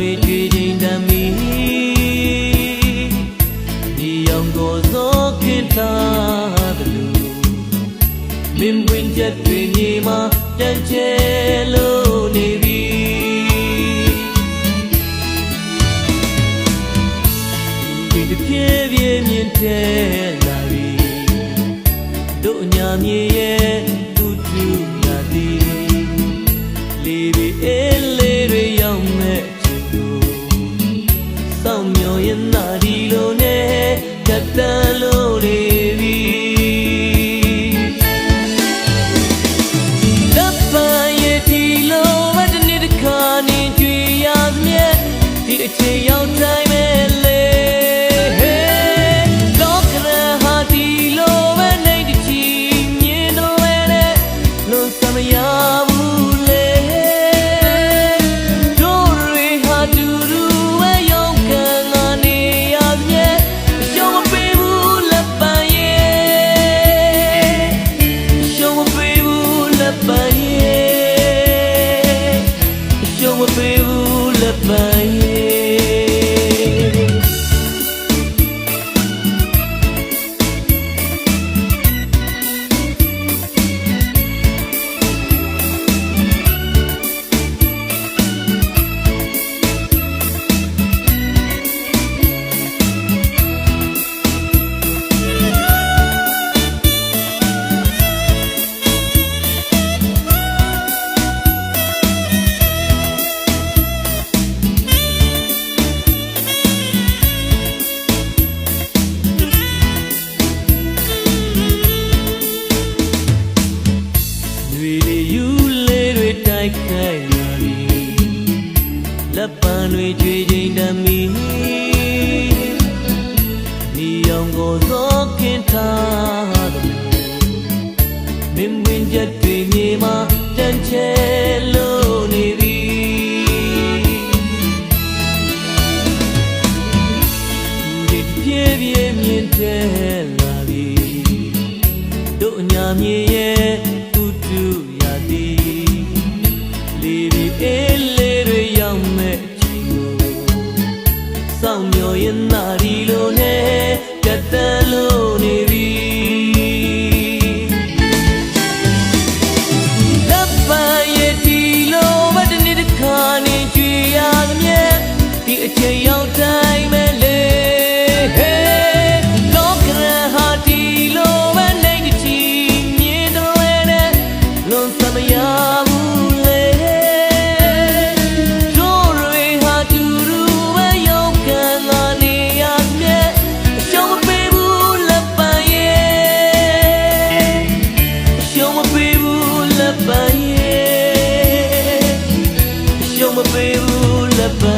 တွေကြွေချိန်တမီဒီအောင်ကိုသောခင်သာတလူမင်းဝင်ချက်တွေမြေမှာတန်ချဲလို့နေပြီဒီတပြေးပြေးမြင်တဲ့လာပြီတို့အညာမြေရဲ့သူ့သူ နာဒီလိုနဲ့တတ်တန်လို့နေပြီတပ်ပန်ရဲ့ဒီလိုမတနေ့တစ်ခါနေကြွေရမြဲဒီအချိန်ရောက်တိုင်းပဲလေလောကရဟာဒီလိုပဲနေတချီမြင်တော့ပဲလုံးစမရ တွေကြွေချိန်တမ်းမီဒီအောင်ကိုသောခင်ထားတယ်မင်းဝင်ချက်တွေမြေမှာတန်ချဲလို့နေပြီဒီပြေးပြေးမြင်တဲ့လာပြီတို့အညာမြေ ပံရဲ့